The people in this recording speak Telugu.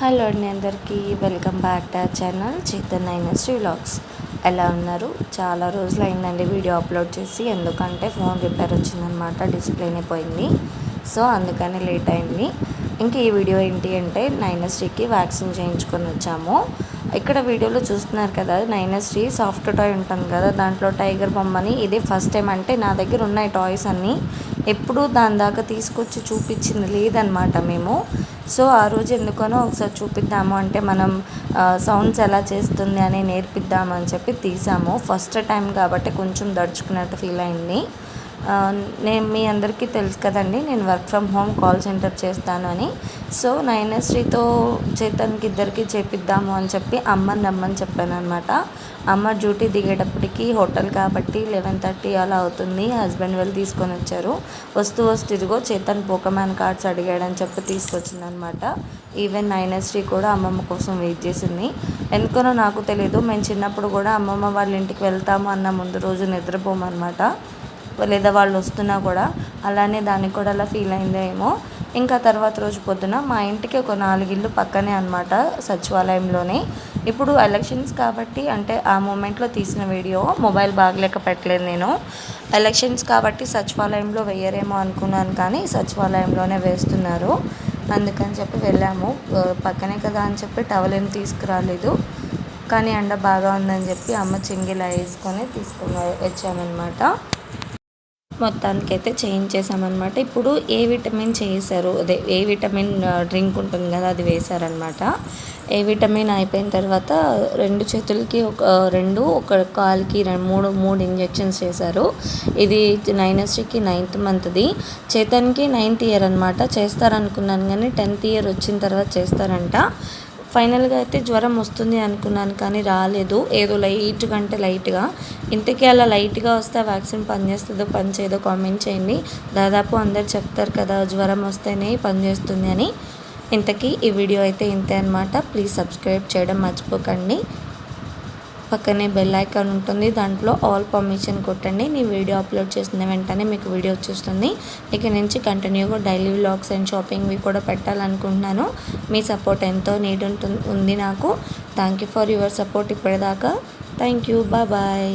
హలో అండి అందరికీ welcome back to our channel Chaitanya industry vlogs. ఎలా ఉన్నారు? చాలా రోజులు అయిందండి వీడియో అప్లోడ్ చేసి ఎందుకంటే ఫోన్ రిపేర్ వచ్చిందనమాట డిస్ప్లేనే పోయింది. సో అందుకని లేట్ అయింది. ఇంకా ఈ వీడియో ఏంటి అంటే నైనస్ట్రీకి వ్యాక్సిన్ చేయించుకొని వచ్చాము. ఇక్కడ వీడియోలో చూస్తున్నారు కదా నైనస్ట్రీ సాఫ్ట్ టాయ్ ఉంటుంది కదా దాంట్లో టైగర్ బొమ్మని ఇదే ఫస్ట్ టైం అంటే నా దగ్గర ఉన్నాయి టాయ్స్ అన్నీ. ఎప్పుడూ దాని దాకా తీసుకొచ్చి చూపించింది లేదనమాట మేము. సో ఆ రోజు ఎందుకనో ఒకసారి చూపిద్దాము అంటే మనం సౌండ్స్ ఎలా చేస్తుంది అని నేర్పిద్దామని చెప్పి తీసాము. ఫస్ట్ టైం కాబట్టి కొంచెం దడుచుకున్నట్టు ఫీల్ అయింది. నేను మీ అందరికీ తెలుసు కదండి నేను work from home call centre చేస్తాను అని. సో నైనశ్రీతో చేతన్కి ఇద్దరికి చేపిద్దాము అని చెప్పి అమ్మని రమ్మని చెప్పాను అనమాట అమ్మ డ్యూటీ దిగేటప్పటికి హోటల్ కాబట్టి లెవెన్ థర్టీ అలా అవుతుంది హస్బెండ్ వెళ్ళి తీసుకొని వచ్చారు. వస్తూ వస్తూ ఇదిగో చేతన్ పోకమాన్ కార్డ్స్ అడిగాడని చెప్పి తీసుకొచ్చింది అనమాట ఈవెన్ నైనశ్రీ కూడా అమ్మమ్మ కోసం వెయిట్ చేసింది. ఎందుకనో నాకు తెలియదు మేము చిన్నప్పుడు కూడా అమ్మమ్మ వాళ్ళ ఇంటికి వెళ్తాము అన్న ముందు రోజు నిద్రపోమన్నమాట. లేదా వాళ్ళు వస్తున్నా కూడా అలానే దానికి కూడా అలా ఫీల్ అయిందేమో ఏమో. ఇంకా తర్వాత రోజు పొద్దున మా ఇంటికి ఒక నాలుగు ఇల్లు పక్కనే అనమాట సచివాలయంలోనే. ఇప్పుడు ఎలక్షన్స్ కాబట్టి అంటే ఆ మూమెంట్లో తీసిన వీడియో మొబైల్ బాగలేక పెట్టలేదు నేను. ఎలక్షన్స్ కాబట్టి సచివాలయంలో వేయరేమో అనుకున్నాను కానీ సచివాలయంలోనే వేస్తున్నారు. అందుకని చెప్పి వెళ్ళాము. పక్కనే కదా అని చెప్పి టవల్ ఏం తీసుకురాలేదు. కానీ ఎండ బాగా ఉందని చెప్పి అమ్మ చెంగిలా వేసుకొని తీసుకుని వచ్చామన్నమాట. మొత్తానికి అయితే చేయించేసామన్నమాట ఇప్పుడు ఏ విటమిన్ చేశారు? అదే ఏ విటమిన్ డ్రింక్ ఉంటుంది కదా అది వేశారనమాట ఏ విటమిన్ అయిపోయిన తర్వాత రెండు చేతులకి ఒక రెండు ఒక కాలుకి రెండు మూడు మూడు ఇంజెక్షన్స్ చేశారు. ఇది నైనస్ట్రీకి నైన్త్ మంత్ది. చేతన్కి నైన్త్ ఇయర్ అనమాట చేస్తారనుకున్నాను కానీ టెన్త్ ఇయర్ వచ్చిన తర్వాత చేస్తారంట. ఫైనల్గా అయితే జ్వరం వస్తుంది అనుకున్నాను కానీ రాలేదు. ఏదో లైట్ కంటే లైట్గా. ఇంతకీ అలా లైట్గా వస్తే వ్యాక్సిన్ పనిచేస్తుందో పనిచేయదో కామెంట్ చేయండి. దాదాపు అందరు చెప్తారు కదా జ్వరం వస్తేనే పనిచేస్తుంది అని. ఇంతకీ ఈ వీడియో అయితే ఇంతే అనమాట ప్లీజ్ సబ్స్క్రైబ్ చేయడం మర్చిపోకండి. పక్కనే బెల్ ఐకాన్ ఉంటుంది. దాంట్లో ఆల్ పర్మిషన్ కొట్టండి. నీ వీడియో అప్లోడ్ చేసిన వెంటనే మీకు వీడియో వచ్చేస్తుంది. ఇక నుంచి కంటిన్యూగా డైలీ వ్లాగ్స్ అండ్ షాపింగ్వి కూడా పెట్టాలనుకుంటున్నాను. మీ సపోర్ట్ ఎంతో నీడ్ ఉంటుంది ఉంది నాకు. Thank you for your support ఇప్పటిదాకా. Thank you bye